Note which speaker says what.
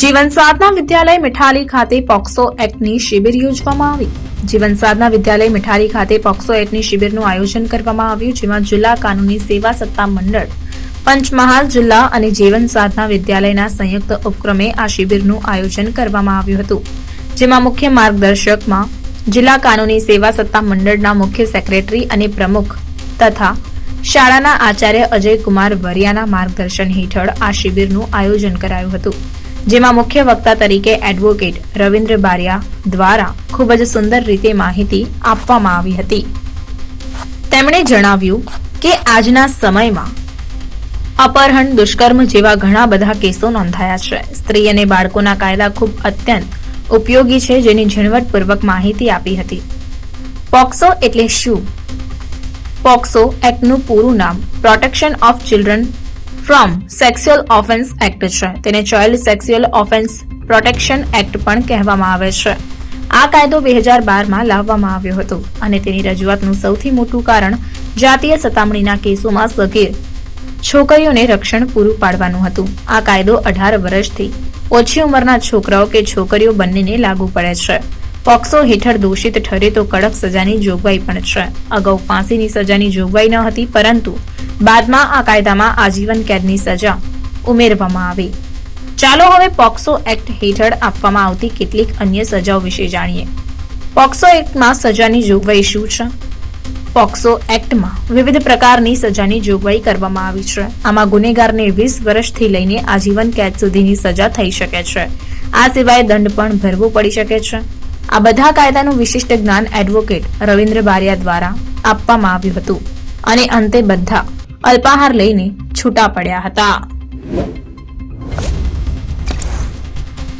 Speaker 1: જીવન સાધના વિદ્યાલય મિઠાલી ખાતે પોક્સો એક્ટની શિબિર યોજવામાં આવી. જીવન સાધના વિદ્યાલય મિઠાલી ખાતે પોક્સો એક્ટની શિબિરનું આયોજન કરવામાં આવ્યું, જેમાં જિલ્લા કાનૂની સેવા સત્તા મંડળ, પંચમહાલ જિલ્લા અને જીવન સાધના વિદ્યાલયના સંયુક્ત ઉપક્રમે આ શિબિરનું આયોજન કરવામાં આવ્યું હતું. જેમાં મુખ્ય માર્ગદર્શકમાં જિલ્લા કાનૂની સેવા સત્તા મંડળના મુખ્ય સેક્રેટરી અને પ્રમુખ તથા શાળાના આચાર્ય અજય કુમાર વરિયાના માર્ગદર્શન હેઠળ આ શિબિરનું આયોજન કરાયું હતું. જેમાં મુખ્ય વક્તા તરીકે એડવોકેટ રવિન્દ્ર બારિયા દ્વારા ખૂબ જ સુંદર રીતે માહિતી આપવામાં આવી હતી. તેમણે જણાવ્યું કે આજના સમયમાં અપહરણ, દુષ્કર્મ જેવા ઘણા બધા કેસો નોંધાયા છે. સ્ત્રી અને બાળકોના કાયદા ખૂબ અત્યંત ઉપયોગી છે જેની ઝીણવટપૂર્વક માહિતી આપી હતી. પોક્સો એટલે શું? પોક્સો એક્ટનું પૂરું નામ protection of children from sexual offence act છે. તેને child sexual offence protection act પણ કહેવામાં આવે છે. આ કાયદો બે હજાર બારમાં લાવવામાં આવ્યો હતો અને તેની રજૂઆતનું સૌથી મોટું કારણ જાતીય સતામણીના કેસોમાં સગીર છોકરીઓને રક્ષણ પૂરું પાડવાનું હતું. આ કાયદો અઢાર વર્ષથી ઓછી ઉંમરના છોકરાઓ કે છોકરીઓ બંનેને લાગુ પડે છે. પોક્સો હેઠળ દોષિત ઠરે તો કડક સજાની જોગવાઈ પણ છે. અગાઉ ફાંસીની સજાની જોગવાઈ ન હતી, પરંતુ બાદમાં આ કાયદામાં આજીવન કેદની સજા ઉમેરવામાં આવી. ચાલો હવે પોક્સો એક્ટ હેઠળ આપવામાં આવતી કેટલીક અન્ય સજાઓ વિશે જાણીએ. પોક્સો એક્ટમાં સજાની જોગવાઈ શું છે? પોક્સો એક્ટમાં વિવિધ પ્રકારની સજાની જોગવાઈ કરવામાં આવી છે. આમાં ગુનેગારને વીસ વર્ષથી લઈને આજીવન કેદ સુધીની સજા થઈ શકે છે. આ સિવાય દંડ પણ ભરવો પડી શકે છે. આ બધા કાયદાનું વિશિષ્ટ જ્ઞાન એડવોકેટ રવિન્દ્ર બારિયા દ્વારા આપવામાં આવ્યું હતું. અને અંતે બધા અલ્પાહાર લઈને છૂટા પડ્યા હતા.